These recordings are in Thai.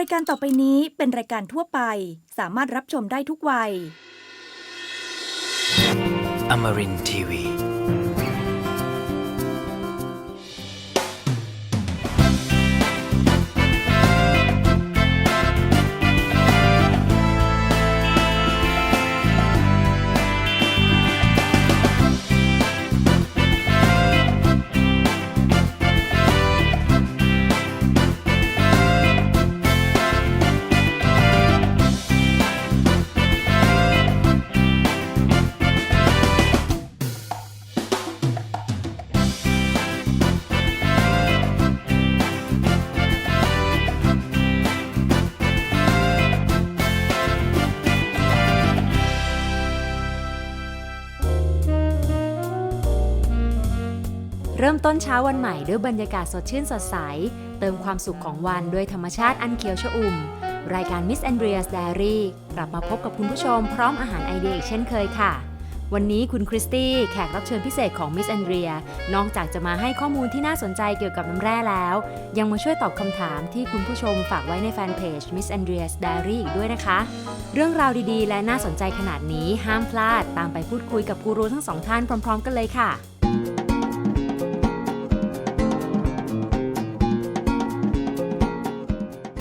รายการต่อไปนี้เป็นรายการทั่วไป สามารถรับชมได้ทุกวัย Amarin Tiwi. ริ่มต้นเช้าวันใหม่ด้วยบรรยากาศสดชื่นสดใส เติมความสุขของวันด้วยธรรมชาติอันเขียวชอุ่ม รายการ Miss Andrea's Diary กลับมาพบกับคุณผู้ชมพร้อมอาหารไอเดียอีกเช่นเคยค่ะ วันนี้คุณคริสตี้แขกรับเชิญพิเศษของ Miss Andrea นอกจากจะมาให้ข้อมูลที่น่าสนใจเกี่ยวกับน้ำแร่แล้ว ยังมาช่วยตอบคำถามที่คุณผู้ชมฝากไว้ในแฟนเพจ Miss Andrea's Diary อีกด้วยนะคะ เรื่องราวดีๆ และน่าสนใจขนาดนี้ห้ามพลาดตามไปพูดคุยกับกูรูทั้งสองท่านพร้อม ๆ กันเลยค่ะ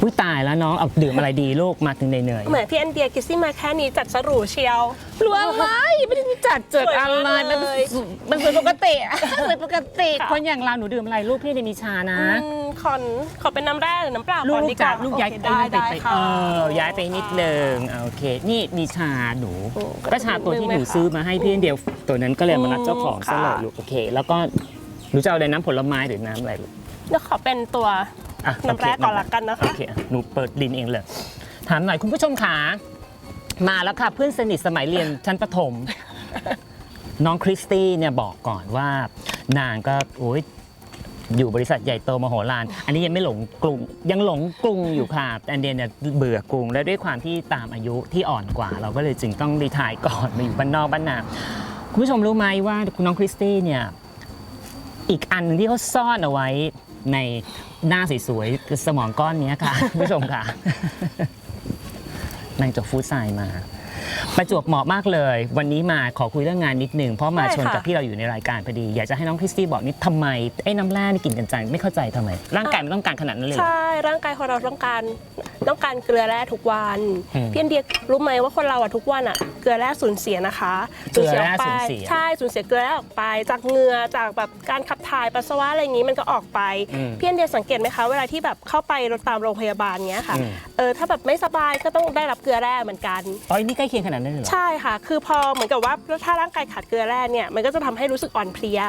อุ้ยตายแล้วน้องเอาดื่มอะไรดีลูกมาถึงเหนื่อยเหมือนพี่แอนเดียกิซซี่มาแค่นี้จัดสรูเชียวๆรู้อะไรไม่ได้จัดเจิดอะไรสวยมากมันเลยมันเป็นปกติเป็นปกติค่ะ คนอย่างเราหนูดื่มอะไรลูกพี่ได้มีชานะ อืมขอขอเป็นน้ำแร่หรือน้ำเปล่าลูก่กอนลูดีกกจัว่าดลูกย้ายโอเคไปได้ไปได้ไปค่ะ เออย้ายไปนิดนึงอะโอเค นี่มีชาหนูโอ้ก็ชาตัวที่หนูซื้อมาให้พี่เดียวตัวนั้นก็เลยมานัดเจ้าของซะเลยค่ะลูกโอเค แล้วก็หนูจะเอาอะไรน้ำผลไม้หรือน้ำอะไรลูก เดี๋ยวขอเป็นตัว อะน้ำแร่โเคก่อนละกันนะคะ โอเคอะหนูเปิดดินเองเลย ถามหน่อยคุณผู้ชมขามาแล้วค่ะ เพื่อนสนิทสมัยเรียนชั้นประถม น้องคริสตี้เนี่ยบอกก่อนว่านางก็โอ้ยอยู่บริษัทใหญ่โตมโหฬาร อันนี้ยังไม่หลงกรุงยังหลงกรุงอยู่ค่ะแต่อันเดียเนี่ยเบื่อกรุง และด้วยความที่ตามอายุที่อ่อนกว่า เราก็เลยจึงต้องรีไทายก่อนมาอยู่บ้านนอกบ้านนาคุณผู้ชมรู้ไหมว่าคุณน้องคริสตี้เนี่ยอีกอันหนึ่งที่เขาซ่อนเอาไว้ใน หน้าสวยๆคือสมองก้อนเนี้ยค่ะ ผู้ชมค่ะนางจบฟู้ดไซน์มา ประจวบเหมาะมากเลย วันนี้มาขอคุยเรื่องงานนิดนึงเพราะมาได้ชนค่ะกับที่เราอยู่ในรายการพอดี อยากจะให้น้องคริสตี้บอกนิดทำไมไอ้น้ำแร่นี่กินกันจังไม่เข้าใจทำไม ร่างกายมันต้องการขนาดนั้นเลยเหรอ ใช่ ร่างกายของเราต้องการต้องการเกลือแร่ทุกวันอืมพี่แอนเดียรู้ไหมว่าคนเราอะทุกวันอะเกลือแร่สูญเสียนะคะเกลือแร่ออกไปสูญเสียใช่สูญเสียเกลือแร่ออกไป จากเหงื่อจากแบบการขับถ่ายปัสสาวะอะไรอย่างนี้มันก็ออกไปอืมพี่แอนเดียสังเกตไหมคะเวลาที่แบบเข้าไปตามโรงพยาบาลเงี้ยค่ะอืม เออถ้าแบบไม่สบายก็ต้องได้รับเกลือแร่เหมือนกัน อ๋อนี่ใกล้เคียงขนาดนั้นเลยเหรอ ใช่ค่ะ คือพอเหมือนกับว่าถ้าร่างกายขาดเกลือแร่เนี่ยมันก็จะทำให้รู้สึกอ่อนเพลีย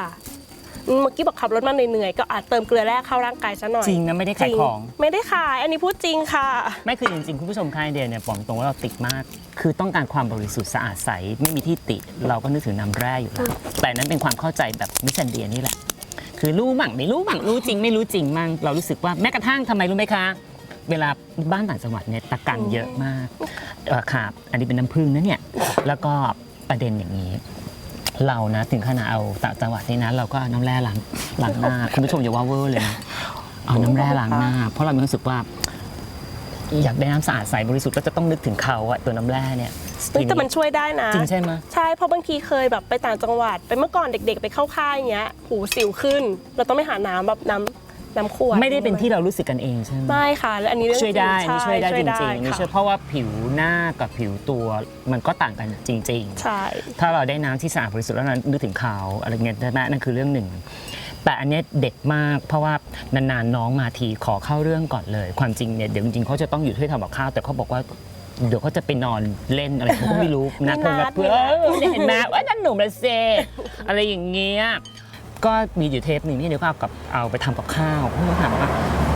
อืมเมื่อกี้บอกขับรถมาเหนื่อยๆก็อาจเติมเกลือแร่เข้าร่างกายซะหน่อยจริงนะไม่ได้ขายของจริไม่ได้ขาย อันนี้พูดจริงค่ะ ไม่คือจริงๆคุณผู้ชมค่ายเดียเนี่ยบอกตรงว่าเราติดมาก คือต้องการความบริสุทธิ์สะอาดใสไม่มีที่ติ เราก็นึกถึงน้ำแร่อยู่แล้วแต่นั้นเป็นความเข้าใจแบบมิชันเดียนี่แหละ คือรู้มั่งไม่รู้มั่งรู้จริง ไม่รู้จริงมั่งเรารู้สึกว่าแม้กระทั่งทำไมรู้ไหมคะ เวลาบ้านต่างจังหวัดเนี่ยตะกันเยอะมากเออครับอันนี้เป็นน้ำผึ้งนะเนี่ย แล้วก็ประเด็นอย่างนี้ เรานะถึงขนาดเอาต่างจังหวัดนี่นะเราก็เอาน้ำแร่ล้างล้างหน้าคุณผู้ชมอย่าว่าเวอร์เลยนะเอาน้ำแร่ล้างหน้า เพราะเรามีความรู้สึกว่า อยากได้น้ำสะอาดใสบริสุทธิ์ก็จะต้องนึกถึงเขาอะตัวน้ำแร่เนี่ยเฮ้ยแต่มันช่วยได้นะ จริงใช่ไหมใช่เพราะบางทีเคยแบบไปต่างจังหวัด ไปเมื่อก่อนเด็ก ๆ ไปเข้าค่ายอย่างเงี้ยหูสิวขึ้น เราต้องไปหาน้ำแบบน้ำ น้ำขวดไม่ได้เป็นที่เรารู้สึกกันเองใช่ไหมไม่ค่ะและอันนี้เรื่องช่วยได้จรินี่งช่วยได้ใจริงๆนี่ค่ะช่วยเพราะว่าผิวหน้ากับผิวตัวมันก็ต่างกันจริง ๆ ใช่ ถ้าเราได้น้ำที่สะอาดบริสุทธิ์แล้วเรานึกถึงเขาอะไรเงี้ยนั่นนั่นคือเรื่องหนึ่ง แต่อันเนี้ยเด็กมากเพราะว่านานๆน้องมาทีขอเข้าเรื่องก่อนเลย ความจริงเนี่ยเดี๋ยวจริงๆเขาจะต้องอยู่ช่วยทำกับข้าวแต่เขาบอกว่าเดี๋ยวเขาจะไปนอนเล่นอะไรผมก็ไม่รู้นะมีเพื่อนนักัดบเพื่อนมีนัดเออเห็นไหมว่านั่นหนุ่มละเซอะไรอย่างเงี้ย ก็มีอยู่เทปหนึ่งที่เดี๋ยวก็เอากับเอาไปทำกับข้าวพี่ก็ถามว่า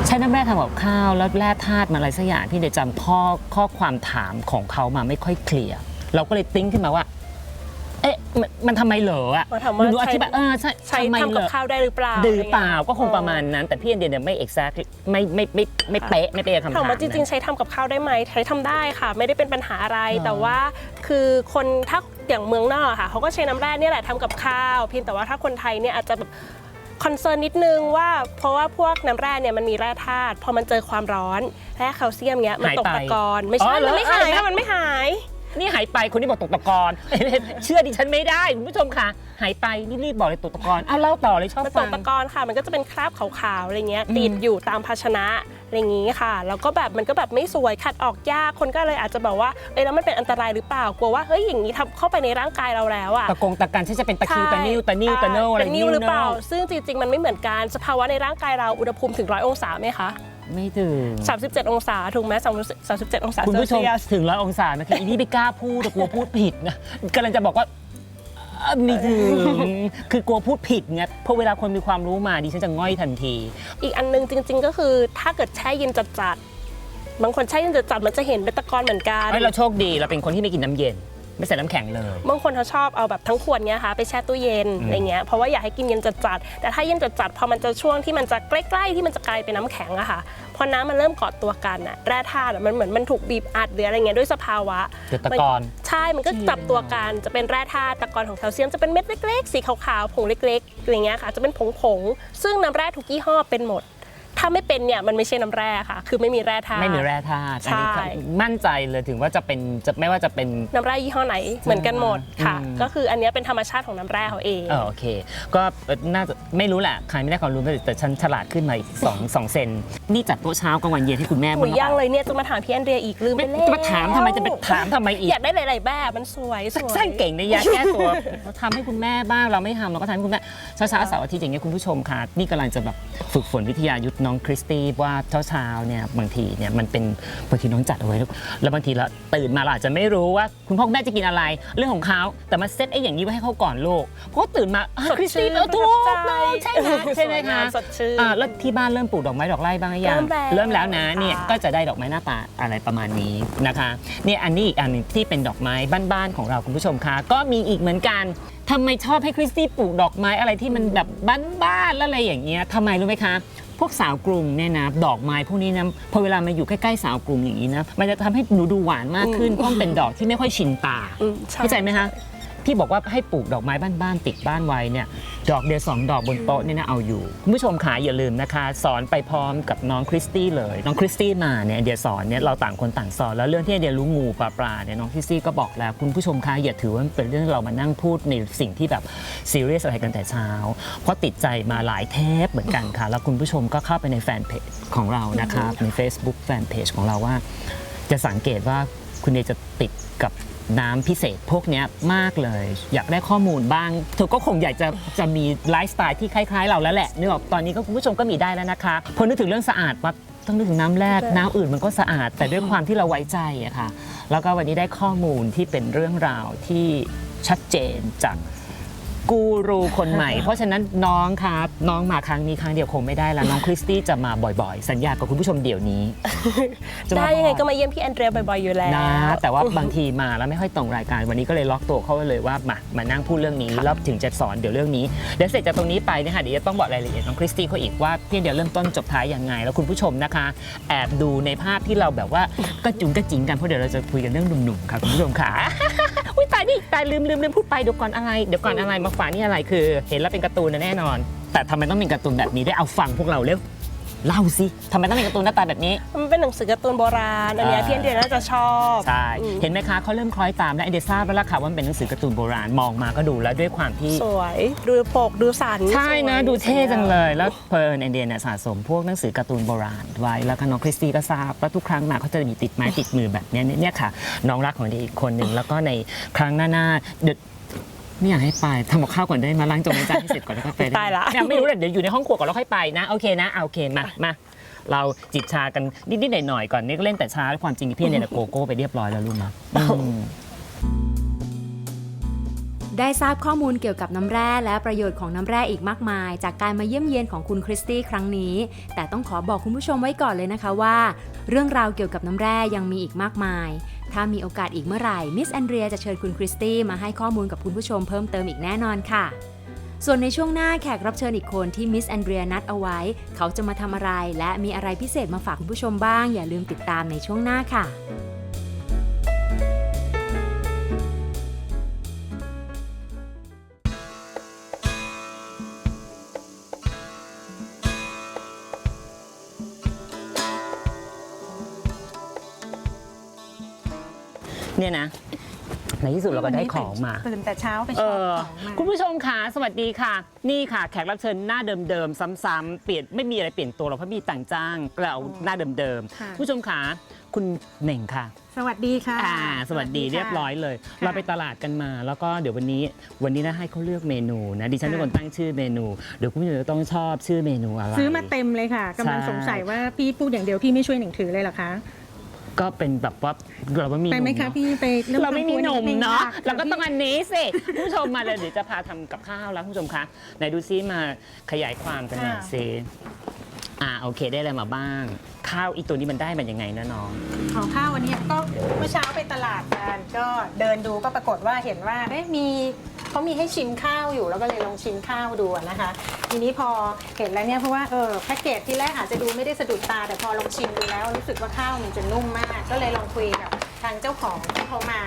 ใช้น้ำแร่ทำกับข้าวแล้วแร่ธาตุมันอะไรสักอย่างพี่เดี๋ยวจำข้อข้อความถามของเขามาไม่ค่อยเคลียร์เราก็เลยติ้งขึ้นมาว่า เอ๊ะมันมันทำไมเหรออะมาถามว่าหนูอใช้ธิบายเออใช่ใช้ทำไมทำเหรกับอข้าวได้หรือเปล่าดือเปล่าอไงี้ยก็คงประมาณนั้น แต่พี่เอ็นเดียเนี่ยไม่ exact ไม่ไม่ไม่ไม่เป๊ะไม่เป๊ะคำถามถามว่าจริงๆนะใช้ทำกับข้าวได้ไหมใช้ทำได้ค่ะ ไม่ได้เป็นปัญหาอะไรอ๋อแต่ว่าคือคนถ้า อย่างเมืองนอกอะค่ะเขาก็ใช้น้ำแร่เนี่ยแหละทำกับข้าว เพียงแต่ว่าถ้าคนไทยเนี่ยอาจจะแบบคอนเซิร์นนิดนึงว่าเพราะว่าพวกน้ำแร่เนี่ยมันมีแร่ธาตุพอมันเจอความร้อนแร่แคลเซียมเงี้ยมันตกหายไปตะกอนไม่อ๋ใช่อเหรอมันไม่หายเห็นไหมค่ะมันไม่หาย นี่หายไปคนที่บอกตกตะกอน เชื่อดิฉันไม่ได้คุณผู้ชมค่ะ หายไปนี่รีบบอกเลยตกตะกอนอ้าวเล่าต่อเลยชอบมันตฟักง ตะกอนค่ะ มันก็จะเป็นคราบขาวๆอะไรเงี้ยอืม ติดอยู่ตามภาชนะอะไรอย่างงี้ค่ะแล้วก็แบบมันก็แบบไม่สวยขัดออกยากคนก็เลยอาจจะบอกว่าเอ้ยแล้วมันเป็นอันตรายหรือเปล่ากลัวว่าเฮ้ยอย่างนี้ทำเข้าไปในร่างกายเราแล้วอะตะกงตะกันฉันจะเป็นตะคริวใช่ตะนิ้วตะนิ้วตะโนอะไรเป็นนิ้วหรือเปล่าวซึ่งจริงๆ มันไม่เหมือนกัน สภาวะในร่างกายเราอุณหภูมิถึงร้อยองศาไหมคะ ไม่ถึง 37 องศาถูกไหม37 องศาคุณเซลผู้ชมเซียสถึงร้อยองศานะคืออีนี่ไม่กล้าพูดแต่กลัวพูดผิดนะกำลังจะบอกว่าอะไม่ถึง คือกลัวพูดผิดไงเพราะเวลาคนมีความรู้มาดิฉันจะง่อยทันที อีกอันนึงจริง ๆ ก็คือถ้าเกิดแช่เย็นจัดๆบางคนแช่เย็นจัดๆมันจะเห็นเป็นตะกอนเหมือนกัน เฮ้ยเราโชคดีเราเป็นคนที่ไม่กินน้ำเย็น ไม่ใส่น้ำแข็งเลย บางคนเขาชอบเอาแบบทั้งขวดเนี้ยค่ะไปแช่ตู้เย็นอืม อะไรเงี้ยเพราะว่าอยากให้กินเย็นจัดๆแต่ถ้าเย็นจัดๆพอมันจะช่วงที่มันจะใกล้ๆที่มันจะกลายเป็นน้ำแข็งอะค่ะพอน้ำมันเริ่มเกาะตัวกันอะแร่ธาตุอะมันเหมือนมันถูกบีบอัดหรืออะไรเงี้ยด้วยสภาวะเกิดตะกอน ใช่ มันก็จับตัวกัน จะเป็นแร่ธาตุตะกอนของแคลเซียม จะเป็นเม็ดเล็ก ๆ สีขาวๆ ผงเล็กๆ อะไรเงี้ยค่ะ จะเป็นผงๆ ซึ่งน้ำแร่ทุกยี่ห้อเป็นหมด ถ้าไม่เป็นเนี่ยมันไม่ใช่น้ำแร่ค่ะ คือไม่มีแร่ธาตุ ไม่มีแร่ธาตุอันนี้ใช่ มั่นใจเลยถึงว่าจะเป็นจะไม่ว่าจะเป็น น้ำแร่ยี่ห้อไหนเหมือนกันหมดค่ะ อืม ก็คืออันเนี้ยเป็นธรรมชาติของน้ำแร่เขาเอง เออโอเค ก็เอ่อน่าจะไม่รู้แหละใครไม่ได้ความรู้แต่แต่ฉันฉลาดขึ้นมาอีกสองสองเซนนี่จัดโต๊ะเช้ากลางวันเย็นให้คุณแม่หบ้มูงหรือเปย่างล่าเลยเนี่ยจะมาถามพี่แอนเดรียอีกลืมไปไม่แล้วจะมาถามทำไมจะไปถามทำไมอีก อยากได้หลาย ๆ แบบมันสวยสวย สร้างเก่งในยาแก้ตัวเราทำให้คุณแม่บ้างเราไม่ทำเราก็ทำให้คุณแม่เช้าเช้าๆเสาร์อาทิตย์อย่างเงี้ยคุณผู้ชมค่ะนี่กำลังจะแบบฝึกฝนวิทยายุทธน้องคริสตี้ว่าเช้าเช้าๆเนี่ยบางทีเนี่ยมันเป็นบางทีน้องจัดเอาไว้แล้วแล้วบางทีเราตื่นมาเราอาจจะไม่รู้ว่าคุณพ่อคุณแม่จะกินอะไร เรื่องของเขาแต่มาเซตไอ้อย่างนี้ไว้ให้เขาก่อนลูกเพราะตื่นมาอะสดคริสตี้ชื่นเออถูกประทับใจใช่ไหมใช่ไหมสวยงาคะสดชื่นอ่าแล้วที่บ้านเริ่มปลูกดอกไม้ดอกไร่บ้างหรือยังเริ่มแล้วเริ่มแล้วนะเนี่ยค่ะก็จะได้ดอกไม้หน้าตาอะไรประมาณนี้นะคะเนี่ยอันนี้อีกอันหนึงที่เป็นดอกไม้บ้านๆของเราคุณผู้ชมคะก็มีอีกเหมือนกันทำไมชอบให้คริสตี้ปลูกดอกไม้อะไรที่มันแบบบ้านๆแล้วอะไรอย่างเงี้ยทำไมรู้ไหมคะ พวกสาวกรุงเนี่ยนะดอกไม้พวกนี้นะพอเวลามาอยู่ใกล้ๆสาวกรุงอย่างนี้นะมันจะทำให้หนูดูหวานมากขึ้นเพราะมันเป็นดอกที่ไม่ค่อยชินตาอืมใช่ เข้าใจไหมคะ พี่บอกว่าให้ปลูกดอกไม้บ้านๆติดบ้านไว้เนี่ยดอกเดียวสองดอกบนโต๊ะเนี่ยนะเอาอยู่คุณผู้ชมขาอย่าลืมนะคะ สอนไปพร้อมกับน้องคริสตี้เลย น้องคริสตี้มาเนี่ยเดียสอนเนี่ยเราต่างคนต่างสอนแล้วเรื่องที่เดียรู้งูปลาปลาเนี่ยน้องคริสตี้ก็บอกแล้วคุณผู้ชมคะอย่าถือว่าเป็นเรื่องเรามานั่งพูดในสิ่งที่แบบซีเรียสอะไรกันแต่เช้า เพราะติดใจมาหลายเทปเหมือนกันค่ะ แล้วคุณผู้ชมก็เข้าไปในแฟนเพจของเรานะคะใน Facebook แฟนเพจของเราว่า จะสังเกตว่าคุณเดียจะติดกับ น้ำพิเศษพวกเนี้ยมากเลย อยากได้ข้อมูลบ้าง เธอก็คงอยากจะจะมีไลฟ์สไตล์ที่คล้ายๆ เราแล้วแหละนึกออกตอนนี้ก็คุณผู้ชมก็มีได้แล้วนะคะพอนึกถึงเรื่องสะอาดปั๊บต้องนึกถึงน้ำแร่น้ำอื่นมันก็สะอาด แต่ด้วยความที่เราไว้ใจอะค่ะ แล้วก็วันนี้ได้ข้อมูลที่เป็นเรื่องราวที่ชัดเจนจาก กูรูคนใหม่ เพราะฉะนั้นน้องครับน้องมาครั้งนี้ครั้งเดียวคงไม่ได้แล้วน้องคริสตี้จะมาบ่อยๆ สัญญากับคุณผู้ชมเดี๋ยวนี้จะมาได้ยังไงบ่อก็มาเยี่ยมพี่แอนเดรียบ่อยๆอยู่แล้วนะแต่ว่าบางทีมาแล้วไม่ค่อยตรงรายการวันนี้ก็เลยล็อกตัวเข้าไว้เลยว่ามามานั่งพูดเรื่องนี้แล้วถึงจะสอนเดี๋ยวเรื่องนี้เดี๋ยวเสร็จจากตรงนี้ไปเนยคะเดี๋ยวจะต้องบอกรายละเอียดน้องคริสตี้เขาอีกว่าพี่เดี๋ยวเริ่มต้นจบท้ายยังไง แล้วคุณผู้ชมนะคะ แอบดูในภาพที่เราแบบว่ากระจุงกระจิงกันเพราะเดี๋ยวเราจะคุยกันเรื่องหนุ่มๆค่ะคุณผู้ชมค่ะอุ้ย ตายลืมลืมลืมพูดไปเดี๋ยวก่อนอะไรเดี๋ยวก่อนอะไรมาฝานี่อะไรคือ เห็นแล้วเป็นการ์ตูนนะแน่นอน แต่ทำไมต้องเป็นการ์ตูนแบบนี้ได้เอาฟังพวกเราเร็ว เล่าสิทำไมต้องเป็นการ์ตูนหน้าตาแบบนี้ มันเป็นหนังสือการ์ตูนโบราณ อันเนี้ยอ่าพี่แอนเดรียน่าจะชอบใช่อืมเห็นไหมคะเขาเริ่มคล้อยตามและไอเดยทราบแล้วล่ะค่ะว่ามันเป็นหนังสือการ์ตูนโบราณมองมาก็ดูแล้วด้วยความที่ สวย ดูปกดูสันใช่นะสวยดูเท่จังเลย แล้วเพลินไอเดียเนี่ยสะสมพวกหนังสือการ์ตูนโบราณไว้แล้วก็น้องคริสตี้ก็ทราบว่าทุกครั้งมาเขาจะมีติดไม้ติดมือแบบเนี้ยเนี่ยค่ะ น้องรักของเด็กอีกคนหนึ่งแล้วก็ในครั้งหน้าๆเดี๋ยว ไม่อยากให้ไปทำกับข้าวก่อนได้มาล้างจงล้างจานให้เสร็จก่อนแล้วก็ไปได้ตายละ เนี่ยไม่รู้เลยเดี๋ยวอยู่ในห้องครัวก่อนแล้วค่อยไปนะ โอเคนะเอาโอเคมามาเราจิบชากันนิดๆหน่อยๆก่อนนี่ก็เล่นแต่ช้าความจริงพี่เนี่ยนะโกโก้ไปเรียบร้อยแล้วรู้ไหมอืม ได้ทราบข้อมูลเกี่ยวกับน้ำแร่และประโยชน์ของน้ำแร่อีกมากมาย จากการมาเยี่ยมเยียนของคุณคริสตี้ครั้งนี้ แต่ต้องขอบอกคุณผู้ชมไว้ก่อนเลยนะคะว่า เรื่องราวเกี่ยวกับน้ำแร่ยังมีอีกมากมาย ถ้ามีโอกาสอีกเมื่อไหร่ มิสแอนเดรียจะเชิญคุณคริสตี้มาให้ข้อมูลกับคุณผู้ชมเพิ่มเติมอีกแน่นอนค่ะ ส่วนในช่วงหน้าแขกรับเชิญอีกคนที่มิสแอนเดรียนัดเอาไว้ เขาจะมาทำอะไร และมีอะไรพิเศษมาฝากคุณผู้ชมบ้าง อย่าลืมติดตามในช่วงหน้าค่ะ เนี่ยนะในที่สุดเราก็ได้ของมา ตื่นแต่เช้าไปเอช็อปอของมา คุณผู้ชมค่ะสวัสดีค่ะ นี่ค่ะ แขกรับเชิญหน้าเดิมๆ ซ้ำๆเปลี่ยนไม่มีอะไรเปลี่ยนตัวเราเพราะมีต่างจ้างก็เลยเอาหน้าเดิมค่ะ ๆ ผู้ชมค่ะคุณเหน่งค่ะ สวัสดีค่ะ อ่า สวัสดีค่ะเรียบร้อยเลย ค่ะเราไปตลาดกันมา แล้วก็เดี๋ยววันนี้วันนี้นะให้เขาเลือกเมนูนะดิฉันเป็นค่ะ คนตั้งชื่อเมนูเดี๋ยวคุณผู้ชมจะต้องชอบชื่อเมนูอะไร ซื้อมาเต็มเลยค่ะกำลังใช่ สงสัยว่าพี่พูดอย่างเดียวพี่ไม่ช่วยหนิงถือเลยเหรอคะ ก็เป็นแบบว่าเราไม่มีไปไหมนคะเนอพี่ไปองเราไม่มีนมดงเนาะค่เราก็ต้องพี่อันนี้สิคุณผู้ชมมาเลยเดี๋ยวจะพาทำกับข้าวแล้วคุณผู้ชมคะไหนดูซิมาขยายความกันหน่อยซิ อ่าโอเคได้อะไรมาบ้าง ข้าวอีตัวนี้มันได้มันยังไงนะน้อง ขอข้าววันนี้ก็เมื่อเช้าไปตลาดกันก็เดินดูก็ปรากฏว่าเห็นว่าเอ๊ะมีเขามีให้ชิมข้าวอยู่แล้วก็เลยลองชิมข้าวดูอะนะคะ ทีนี้พอเห็นแล้วเนี่ยเพราะว่าเออแพ็กเกจที่แรกอาจจะดูไม่ได้สะดุดตา แต่พอลองชิมดูแล้วรู้สึกว่าข้าวมันจะนุ่มมาก ก็เลยลองคุยกับทางเจ้าของที่เขามา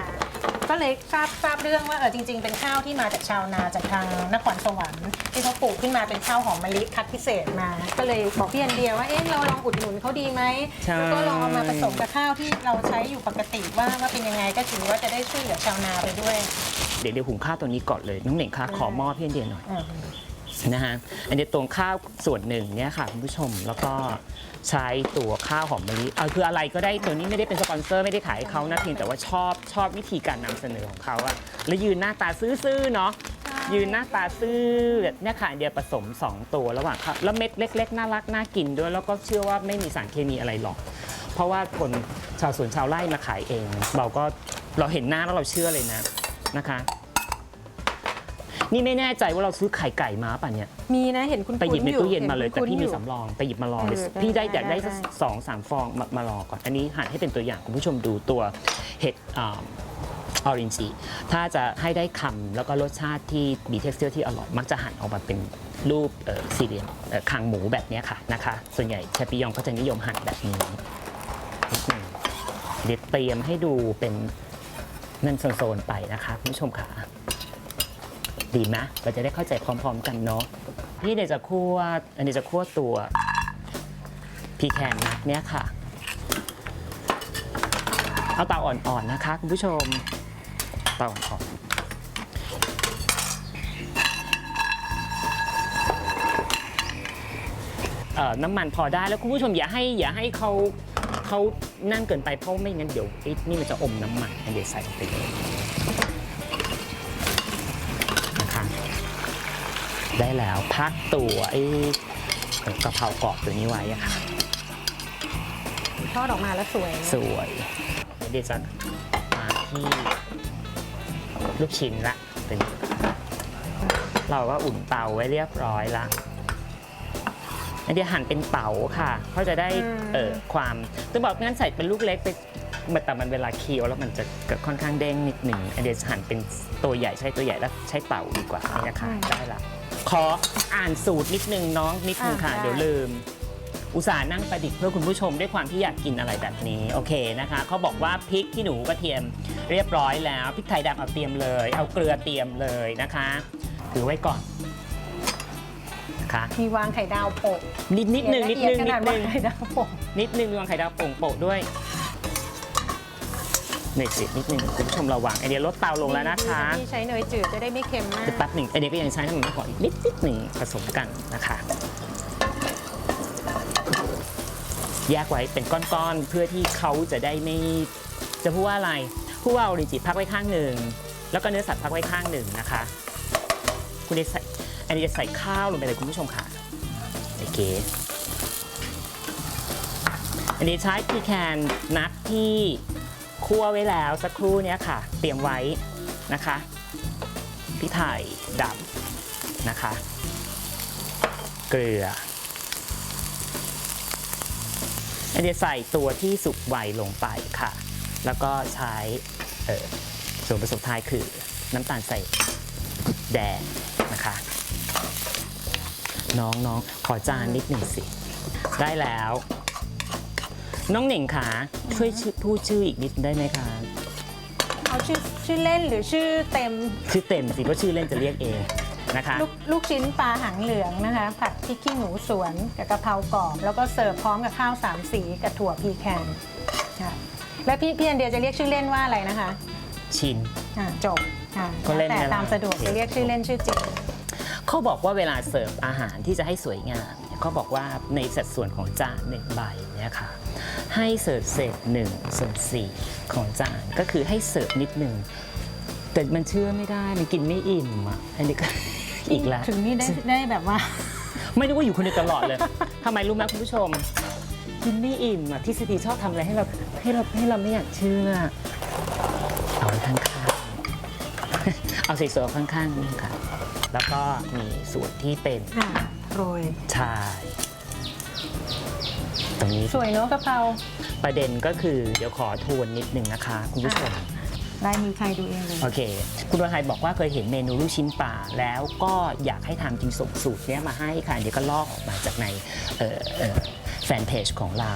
ก็เลยทราบทราบเรื่องว่าเออจริง ๆ เป็นข้าวที่มาจากชาวนาจากทางนครสวรรค์ที่เขาปลูกขึ้นมาเป็นข้าวหอมมะลิคัดพิเศษมา ก็เลยบอกพี่อันเดียว่าเอ๊ะเราลองอุดหนุนเขาดีไหมใช่ แล้วก็ลองเอามาผสมกับข้าวที่เราใช้อยู่ปกติว่าว่าเป็นยังไงก็ถือว่าจะได้ช่วยเหลือชาวนาไปด้วย เดี๋ยวเดี๋ยวหุงข้าวตัวนี้ก่อนเลยน้องเหน่งคะขอหม้อพี่อันเดียหน่อยอ่านะฮะอันนี้ตวงข้าวส่วนหนึ่งเนี่ยค่ะคุณผู้ชมแล้วก็ ใช้ตัวข้าวหอมมะลิเอาคืออะไรก็ได้ตัวนี้ไม่ได้เป็นสปอนเซอร์ไม่ได้ขายให้เขานะเพียงแต่ว่าชอบชอบวิธีการนำเสนอของเขาอะแล้วยืนหน้าตาซื่อๆเนาะยืนหน้าตาซื่อเนี่ยค่ะเดียวผสม 2 ตัวระหว่างข้าวแล้วเม็ดเล็ก ๆ น่ารักน่ากินด้วย แล้วก็เชื่อว่าไม่มีสารเคมีอะไรหรอก เพราะว่าคนชาวสวนชาวไร่มาขายเอง เราก็เราเห็นหน้าแล้วเราเชื่อเลยนะนะคะ นี่ไม่แน่ใจว่าเราซื้อไข่ไก่มาป่ะเนี่ยมีนะเห็นคุณไปหยิบในคุ้ตู้เย็นมาเลยห็แต่คุ้พี่มีอยู่สำรองไปหยิบมารอเลยเออพี่ได้ได้อยากได้ได้สักสองสามฟองมามารอก่อน อันนี้หั่นให้เป็นตัวอย่างคุณผู้ชมดูตัวเห็ดออรินจีถ้าจะให้ได้คำแล้วก็รสชาติที่มีเท็กซ์เจอร์ที่อร่อยมักจะหั่นออกมาเป็นรูปเอ่อสี่เหลี่ยมเอ่อคางหมูแบบเนี้ยค่ะนะคะ ส่วนใหญ่ชาปิยองเขาจะนิยมหั่นแบบนี้นิดหนึ่งเดี๋ยวเตรียมให้ดูเป็นนั่นโซนๆไปนะคะคุณผู้ชมค่ะ ดีไหมเราจะได้เข้าใจพร้อม ๆ กันเนาะพี่เดี๋ยวจะคั่วอันนี้จะคั่วตัวพีแคนนัทเนี่ยค่ะ เอาเตาอ่อนๆนะคะคุณผู้ชมเตาอ่อนๆน้ำมันพอได้แล้วคุณผู้ชมอย่าให้อย่าให้เขาเขานั่นเกินไปเพราะไม่งั้นเดี๋ยวไอ้นี่มันจะอมน้ำมันอันเดี๋ยวใส่ลงไปเลย ได้แล้วพักตัวไอ้กะเพรากรอบตัวนี้ไว้อะค่ะ ทอดออกมาแล้วสวยนะสวยเดี๋ยวจะมาที่ลูกชิ้นละเป็นเราก็อุ่นเตาไว้เรียบร้อยละอันเดียวหั่นเป็นเต๋าค่ะเขาจะได้เออความต้องบอกงั้นใส่เป็นลูกเล็กไปแต่มันเวลาเคี้ยวแล้วมันจะค่อนข้างเด้งนิดหนึ่งอันเดียวหั่นเป็นตัวใหญ่ใช้ตัวใหญ่แล้วใช้เต๋าดีกว่านี่นะคะได้ละ ขออ่านสูตรนิดนึงน้องนิดนึงค่ะเดี๋ยวลืม อุตส่าห์นั่งประดิษฐ์เพื่อคุณผู้ชมด้วยความที่อยากกินอะไรแบบนี้โอเคนะคะเขาบอกว่าพริกขี้หนูกระเทียมเรียบร้อยแล้วพริกไทยดำเอาเตรียมเลย เอาเกลือเตรียมเลยนะคะถือไว้ก่อนนะคะมีวางไข่ดาวโปะนิดนิดนึงนิดนึงละเอีนิยดขนึวางไข่ดาวโปะนิดนึงวางไข่ดาวโป่งโปะด้วย หน่อยสินิดนึงคุณผู้ชมระวังไอเดียลดเตาลงแล้วนะคะที่ใช้เนยจืดจะได้ไม่เค็มมากเดี๋ยวแป๊บหนึ่งไอเดียก็ยังใช้น้ำมันมะกอกอีกนิดนิดหนึ่งผสมกันนะคะ แยกไว้เป็นก้อนๆเพื่อที่เขาจะได้ไม่จะพูดว่าอะไรพูดว่าออริจิพักไว้ข้างหนึ่งแล้วก็เนื้อสัตว์พักไว้ข้างหนึ่งนะคะ คุณจะใส่อันนี้จะใส่ข้าวลงไปเลยคุณผู้ชมค่ะโอเคอันนี้ใช้พีแคนนัทที่ คั่วไว้แล้วสักครู่เนี้ยค่ะ เตรียมไว้นะคะ พริกไทยดำนะคะ เกลืออันนี้ใส่ตัวที่สุกไวลงไปค่ะ แล้วก็ใช้เออส่วนผสมท้ายคือน้ำตาลใส่แดงนะคะ น้องน้องขอจานนิดหนึ่งสิ ได้แล้ว น้องเหน่งขาช่วยชื่อพูดชื่ออีกนิดได้ไหมคะเอาชื่อชื่อเล่นหรือชื่อเต็ม ชื่อเต็มสิเพราะชื่อเล่นจะเรียกเองนะคะลูกลูกชิ้นปลาหางเหลืองนะคะ ผัดพริกขี้หนูสวนกับกะเพรากรอบ แล้วก็เสิร์ฟพร้อมกับข้าวสามสีกับถั่วพีแคนค่ะแล้วพี่พี่อันเดียจะเรียกชื่อเล่นว่าอะไรนะคะชินอ่าจบค่ะก็เล่นแต่กันตามสะดวกจะเรียกชื่อเล่นชื่อจริงเขาบอกว่าเวลาเสิร์ฟอาหารที่จะให้สวยงามเนี่ยเขาบอกว่าในสัดส่วนของจานหนึ่งใบเนี่ยค่ะ ให้เสิร์ฟเศษหนึ่งส่วนสี่ของจานก็คือให้เสิร์ฟนิดหนึ่งแต่มันเชื่อไม่ได้มันกินไม่อิ่มอะอันนี้ก็ อีกแล้วถึงนี่ได้ได้แบบว่า ไม่นึกว่าอยู่คนเดียวตลอดเลยทำไมรู้ไหมคุณผู้ชม กินไม่อิ่มอะทฤษฎีชอบทำอะไรให้เราให้เราให้เราไม่อยากเชื่อ เอาไว้ข้างๆเอาสีสวยๆข้างๆนี่ค่ะ แล้วก็มีส่วนที่เป็นค่ะโรยชาย ตรงนี้สวยเนอะกะเพราประเด็นก็คือเดี๋ยวขอทวนนิดนึงนะคะ คุณผู้ชม ลายมือใครดูเองเลย โอเค คุณวรไทยบอกว่าเคยเห็นเมนูลูกชิ้นปลาแล้วก็อยากให้ทำจริงส่งสูตรเนี้ยมาให้ค่ะ เดี๋ยวก็ลอกออกมาจากในเอ่อเอ่อแฟนเพจของเรา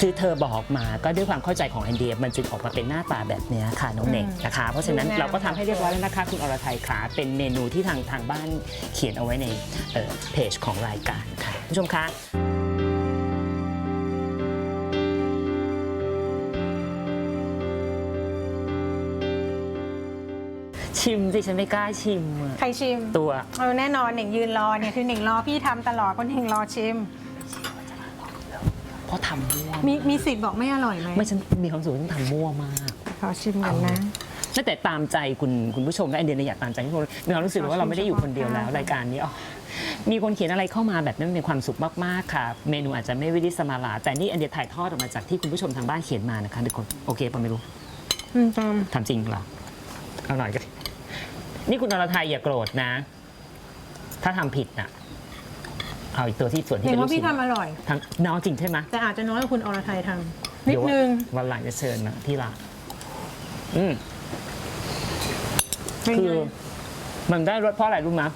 คือเธอบอกมาก็ด้วยความเข้าใจของไอเดียมันจึงออกมาเป็นหน้าตาแบบเนี้ยค่ะน้องเน่งนะคะ เพราะฉะนั้นเราก็ทำให้เรียบร้อยแล้วนะคะคุณอรไทยขาเป็นเมนูที่ทางทางบ้านเขียนเอาไว้ในเอ่อเพจของรายการค่ะคุณผู้ชมคะ ชิมสิฉันไม่กล้าชิมอะใครชิมตัวเออแน่นอนหนิงยืนรอเนี่ยคือหนิงรอพี่ทำตลอดเพราะหนิงรอชิม เพราะทำมั่วมีมีสิทธิ์บอกไม่อร่อยไหมไม่ฉันมีความรู้สึกว่าฉันทำมั่วมาก ขอชิมกันนะตั้งแต่ตามใจคุณคุณผู้ชมและไอเดียเนี่ยอยากตามใจทุกคนมีความรู้สึกว่าเราไม่ได้อยู่คนเดียวแล้วรายการนี้อ๋อมีคนเขียนอะไรเข้ามาแบบนั้นเป็นความสุขมากๆค่ะ เมนูอาจจะไม่วิดิสมาลา แต่นี่อันเดียถ่ายทอดออกมาจากที่คุณผู้ชมทางบ้านเขียนมานะคะทุกคนโอเคปะไม่รู้อืมตาม ทำจริงเหรอเอาหน่อยก็ดี นี่คุณอรไทยอย่าโกรธนะ ถ้าทำผิดน่ะ เอาอีกตัวที่ส่วนหที่นิงเป็นลูว่ากพี่ชิ้นทำอร่อยทำน้องจริงใช่ไหมแต่อาจจะน้อยกว่าคุณอรไทยทำนิดเยวนึงวันหลังจะเชิญนะที่ร้านอืม เป็นคืไงอมันได้รสเพราะอะไรรู้ไหมย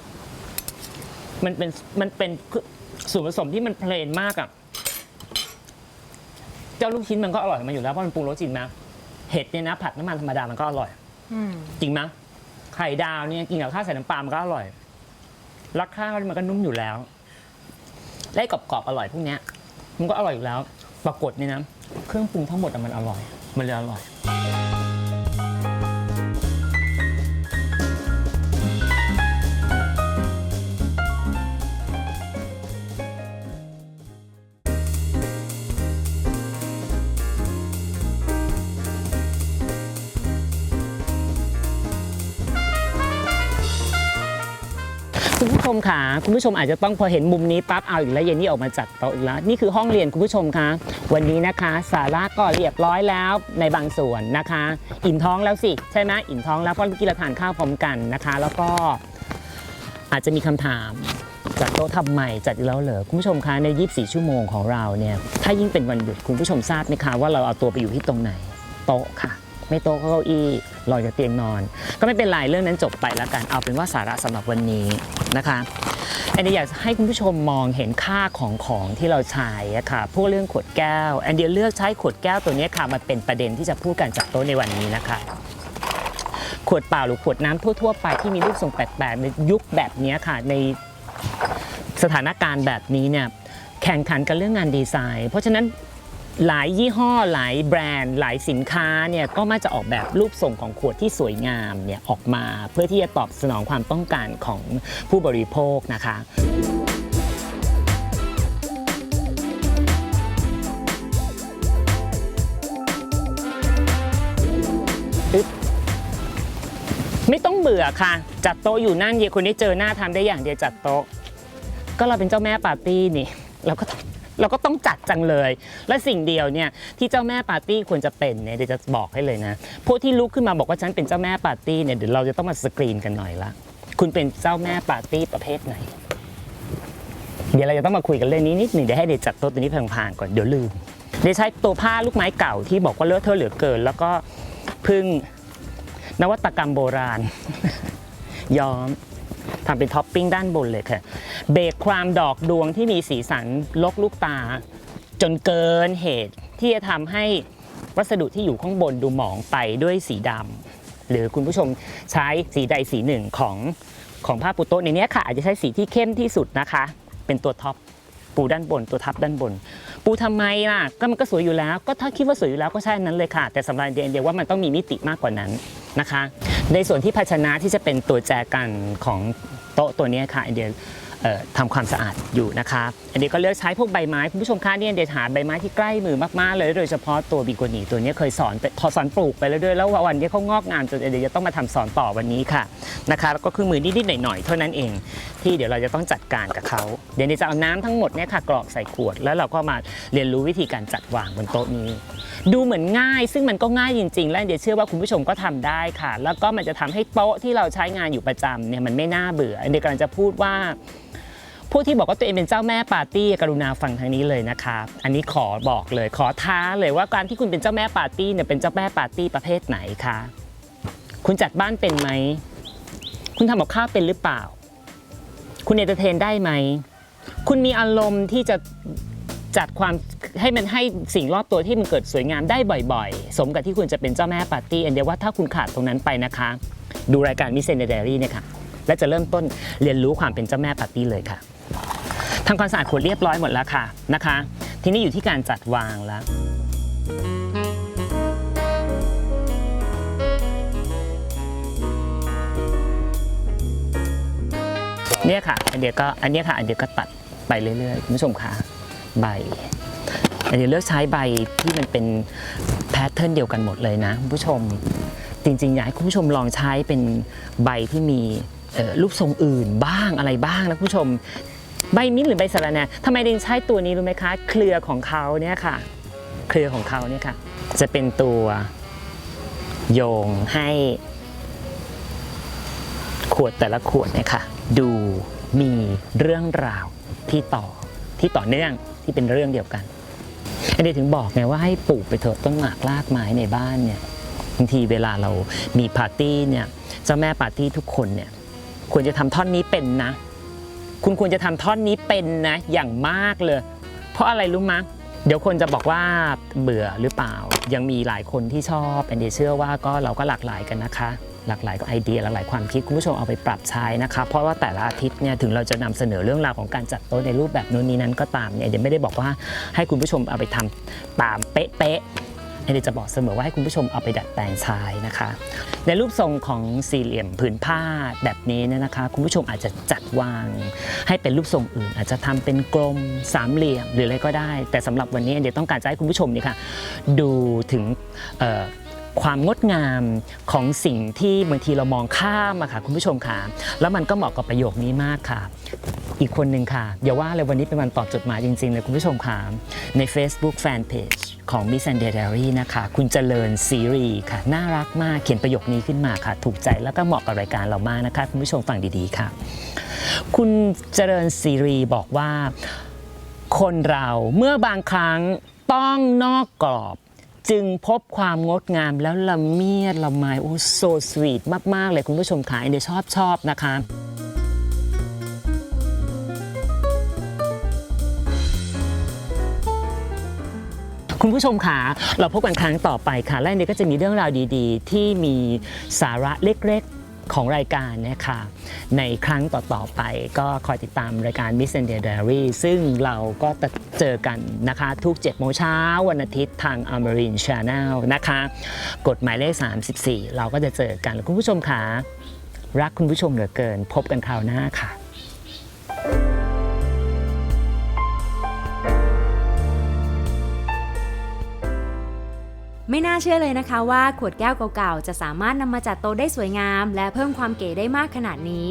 มันเป็นมันเป็นส่วนผสมที่มันเพลนมากอะเจ้าลูกชิ้นมันก็อร่อยของมันอยู่แล้วเพราะมันปรุงรสจริงนะเห็ดเนี่ยนะผัดน้ำมันธรรมดามันก็อร่อยอืมจริงไหมย ไข่ดาวเนี่ยกินกับข้าวใส่น้ำปลามันก็อร่อยรักข้าวมันก็นุ่มอยู่แล้วและไอ้กรอบๆอร่อยพวกเนี้ย มันก็อร่อยอยู่แล้ว ปรากฏเนี่ยนะ เครื่องปรุงทั้งหมดอะมันอร่อย มันเลยอร่อย มค่ะคุณผู้ชมอาจจะต้องพอเห็นมุมนี้ปั๊บเอาอีกแล้วเย็นนี้ออกมาจัดโต๊ะอีกแล้วนี่คือห้องเรียนคุณผู้ชมคะวันนี้นะคะสาระก็เรียบร้อยแล้วในบางส่วนนะคะ อิ่มท้องแล้วสิใช่ไหมอิ่มท้องแล้วเพราะเมื่อกี้เราทานข้าวพร้อมกันนะคะ แล้วก็อาจจะมีคำถามจัดโต๊ะทำใหม่จัดอีกแล้วเหรอคุณผู้ชมคะใน 24 ชั่วโมงของเราเนี่ยถ้ายิ่งเป็นวันหยุดคุณผู้ชมทราบไหมคะว่าเราเอาตัวไปอยู่ที่ตรงไหนโต๊ะค่ะ ไม่โต๊ะก็เก้าอี้ลอยจากเตียงนอน ก็ไม่เป็นไรเรื่องนั้นจบไปแล้วกันเอาเป็นว่าสาระสำหรับวันนี้นะคะแอนดียอยากให้คุณผู้ชมมองเห็นค่าของของที่เราใช้อะค่ะพวกเรื่องขวดแก้วแอนเดียเลือกใช้ขวดแก้วตัวนี้ค่ะมาเป็นประเด็นที่จะพูดกันจากโต๊ะในวันนี้นะคะ ขวดเปล่าหรือขวดน้ำทั่วๆไปที่มีรูปทรงแปลกๆในยุคแบบนี้ค่ะในสถานการณ์แบบนี้เนี่ยแข่งขันกันเรื่องงานดีไซน์ เพราะฉะนั้น หลายยี่ห้อหลายแบรนด์ หลายสินค้าเนี่ยก็มักจะออกแบบรูปทรงของขวดที่สวยงามเนี่ยออกมา เพื่อที่จะตอบสนองความต้องการของผู้บริโภคนะคะไม่ต้องเบื่อค่ะ จัดโต๊ะอยู่นั่นเยคนนี้เจอหน้าทำได้อย่างเดียวจัดโต๊ะ ก็เราเป็นเจ้าแม่ปาร์ตี้นี่ เราก็ต้อง เราก็ต้องจัดจังเลย และสิ่งเดียวเนี่ยที่เจ้าแม่ปาร์ตี้ควรจะเป็นเนี่ยเดี๋ยวจะบอกให้เลยนะพวกที่ลุกขึ้นมาบอกว่าฉันเป็นเจ้าแม่ปาร์ตี้เนี่ยเดี๋ยวเราจะต้องมาสกรีนกันหน่อยละคุณเป็นเจ้าแม่ปาร์ตี้ประเภทไหน เดี๋ยวเราจะต้องมาคุยกันเรื่องนี้นิดหนึ่งเดี๋ยวให้เดี๋ยวจัดโต๊ะตัวนี้พลางๆก่อนเดี๋ยวลืมเดี๋ยวใช้ตัวผ้าลูกไม้เก่าที่บอกว่าเลอะเทอะเหลือเกิน แล้วก็พึ่งนวัตกรรมโบราณ ย้อม ทำเป็นท็อปปิ้งด้านบนเลยค่ะ เบรกความดอกดวงที่มีสีสันลกลูกตา จนเกินเหตุที่จะทำให้วัสดุที่อยู่ข้างบนดูหมองไปด้วยสีดำหรือคุณผู้ชมใช้สีใดสีหนึ่งของของผ้าปูโต๊ะในนี้ค่ะ อาจจะใช้สีที่เข้มที่สุดนะคะ เป็นตัวท็อปปูด้านบนตัวทับด้านบน ปูทำไมล่ะก็มันก็สวยอยู่แล้ว ก็ถ้าคิดว่าสวยอยู่แล้วก็ใช่อันนั้นเลยค่ะ แต่สำหรับเดียเดียว่ามันต้องมีมิติมากกว่านั้นนะคะ ในส่วนที่ภาชนะที่จะเป็นตัวแจกันของโต๊ะตัวนี้ค่ะไอเดีย ทำความสะอาดอยู่นะคะอันนี้ก็เลือกใช้พวกใบไม้คุณผู้ชมคะเนี่ยเดียหาใบไม้ที่ใกล้มือมากๆเลยโดยเฉพาะตัวบิโกนีตัวนี้เคยสอนพอสอนปลูกไปแล้วด้วยแล้ววันนี้เขางอกงามจนเดียจะต้องมาทำสอนต่อวันนี้ค่ะนะคะแล้วก็คือมือนิดๆหน่อยๆเท่านั้นเอง ที่เดี๋ยวเราจะต้องจัดการกับเขาเดี๋ยวเดียจะเอาน้ำทั้งหมดเนี่ยค่ะกรอกใส่ขวด แล้วเราก็มาเรียนรู้วิธีการจัดวางบนโต๊ะนี้ ดูเหมือนง่าย ซึ่งมันก็ง่ายจริง ๆ และเดี๋ยวเชื่อว่าคุณผู้ชมก็ทำได้ค่ะ แล้วก็มันจะทำให้โต๊ะที่เราใช้งานอยู่ประจำเนี่ยมันไม่น่าเบื่อเดี๋ยวกำลังจะพูดว่า ผู้ที่บอกว่าตัวเองเป็นเจ้าแม่ปาร์ตี้กรุณาฟังทางนี้เลยนะคะอันนี้ขอบอกเลยขอท้าเลยว่าการที่คุณเป็นเจ้าแม่ปาร์ตี้เนี่ยเป็นเจ้าแม่ปาร์ตี้ประเภทไหนคะคุณจัดบ้านเป็นไหมคุณทำกับข้าวเป็นหรือเปล่า คุณเอนเตอร์เทนได้ไหม คุณมีอารมณ์ที่จะจัดความให้มันให้สิ่งรอบตัวที่มันเกิดสวยงามได้บ่อยๆ สมกับที่คุณจะเป็นเจ้าแม่ปาร์ตี้อันเดียวว่าถ้าคุณขาดตรงนั้นไปนะคะ ดูรายการมิเซนเดอรี่เนี่ยค่ะ และจะเริ่มต้นเรียนรู้ความเป็นเจ้าแม่ปาร์ตี้เลยค่ะ ทำความสะอาดขวดเรียบร้อยหมดแล้วค่ะนะคะ ทีนี้อยู่ที่การจัดวางแล้วเนี่ยค่ะอันเดียวก็อันเนี้ยค่ะอันเดียวก็ตัดไปเรื่อยๆคุณผู้ชมค่ะใบอันเดียวเลือกใช้ใบที่มันเป็นแพทเทิร์นเดียวกันหมดเลยนะคุณผู้ชม จริงๆอยากให้คุณผู้ชมลองใช้เป็นใบที่มีรูปทรงอื่นบ้างอะไรบ้างนะคุณผู้ชม ใบมิ้นท์หรือใบสะระแหน่ทำไมเดนใช้ตัวนี้รู้ไหมคะ เครือของเขาเนี่ยค่ะ เครือของเขาเนี่ยค่ะ จะเป็นตัวโยงให้ขวดแต่ละขวดเนี่ยค่ะ ดูมีเรื่องราวที่ต่อที่ต่อเนื่องที่เป็นเรื่องเดียวกันอันนี้ถึงบอกไงว่าให้ปลูกไปเถอะต้นหมากรากไม้ในบ้านเนี่ยบางทีเวลาเรามีปาร์ตี้เนี่ยเจ้าแม่ปาร์ตี้ทุกคนเนี่ยควรจะทำท่อนนี้เป็นนะ คุณควรจะทำท่อนนี้เป็นนะอย่างมากเลย เพราะอะไรรู้มั้ยเดี๋ยวคนจะบอกว่าเบื่อหรือเปล่า ยังมีหลายคนที่ชอบแอนดี้เชื่อว่าก็เราก็หลากหลายกันนะคะ หลากหลายไอเดียหลากหลายความคิดคุณผู้ชมเอาไปปรับใช้นะคะ เพราะว่าแต่ละอาทิตย์เนี่ยถึงเราจะนำเสนอเรื่องราวของการจัดโต๊ะในรูปแบบนู้นนี้นั้นก็ตามเนี่ยเดี๋ยวไม่ได้บอกว่าให้คุณผู้ชมเอาไปทำตามเป๊ะๆ เดี๋ยวจะบอกเสมอว่าให้คุณผู้ชมเอาไปดัดแปลงใช้นะคะ ในรูปทรงของสี่เหลี่ยมผืนผ้าแบบนี้เนี่ยนะคะ คุณผู้ชมอาจจะจัดวาง ให้เป็นรูปทรงอื่น อาจจะทำเป็นกลมสามเหลี่ยมหรืออะไรก็ได้ แต่สำหรับวันนี้เดี๋ยวต้องการจะให้คุณผู้ชมนี่ค่ะดูถึงความงดงามของสิ่งที่บางทีเรามองข้ามอะค่ะคุณผู้ชมค่ะแล้วมันก็เหมาะกับประโยคนี้มากค่ะ อีกคนหนึ่งค่ะ อย่าว่าเลยวันนี้เป็นวันตอบจดหมายจริงๆเลยคุณผู้ชมค่ะ ใน Facebook Fanpage ของ Miss and Diary นะคะ คุณเจริญซีรีส์ค่ะ น่ารักมากเขียนประโยคนี้ขึ้นมาค่ะ ถูกใจแล้วก็เหมาะกับรายการเรามากนะคะ คุณผู้ชมฟังดีๆค่ะ คุณเจริญซีรีส์บอกว่า คนเราเมื่อบางครั้งต้องนอกกรอบจึงพบความงดงามแล้วละเมียดละไมโอ้โซสวีทมาก ๆ เลยคุณผู้ชมค่ะเดี๋ยวชอบชอบนะคะ คุณผู้ชมค่ะเราพบกันครั้งต่อไปค่ะและนี้ก็จะมีเรื่องราวดีๆ ที่มีสาระเล็กๆของรายการนะคะในครั้งต่อๆไปก็คอยติดตามรายการ Miss and Their Diary ซึ่งเราก็จะเจอกันนะคะ ทุก7โมงเช้าวันอาทิตย์ทาง Amarin Channel นะคะ กฎหมายเลข 34 เราก็จะเจอกันคุณผู้ชมค่ะรักคุณผู้ชมเหลือเกิน พบกันคราวหน้าค่ะ ไม่น่าเชื่อเลยนะคะว่าขวดแก้วเก่าๆ จะสามารถนำมาจัดโต๊ะได้สวยงาม และเพิ่มความเก๋ได้มากขนาดนี้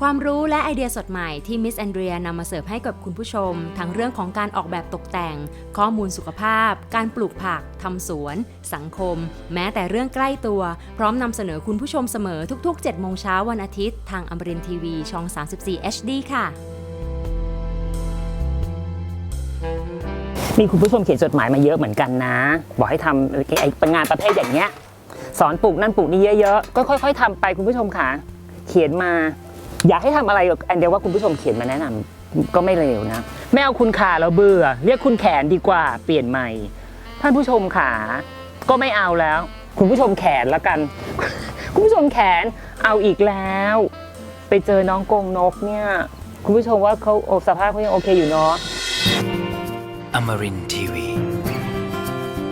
ความรู้และไอเดียสดใหม่ที่มิสแอนเดรียนำมาเสิร์ฟให้กับคุณผู้ชม ทั้งเรื่องของการออกแบบตกแต่ง ข้อมูลสุขภาพ การปลูกผักทำสวน สังคม แม้แต่เรื่องใกล้ตัว พร้อมนำเสนอคุณผู้ชมเสมอทุกๆ7โมงเช้าวันอาทิตย์ ทางอมรินทีวีช่อง 34 HD ค่ะ มีคุณผู้ชมเขียนจดหมายมาเยอะเหมือนกันนะ บอกให้ทำไอ้งานประเภทอย่างเนี้ยสอนปลูกนั่นปลูกนี่เยอะๆก็ค่อยๆทำไปคุณผู้ชมค่ะ เขียนมา อยากให้ทำอะไรอันเดียวว่าคุณผู้ชมเขียนมาแนะนำก็ไม่เลวนะไม่เอาคุณขาแล้วเบื่อ เรียกคุณแขนดีกว่าเปลี่ยนใหม่ ท่านผู้ชมขาก็ไม่เอาแล้ว คุณผู้ชมแขนแล้วกัน คุณผู้ชมแขนเอาอีกแล้ว ไปเจอน้องกงนกเนี่ย คุณผู้ชมว่าเขาสภาพเขายังโอเคอยู่เนาะ Amarin Tiwi.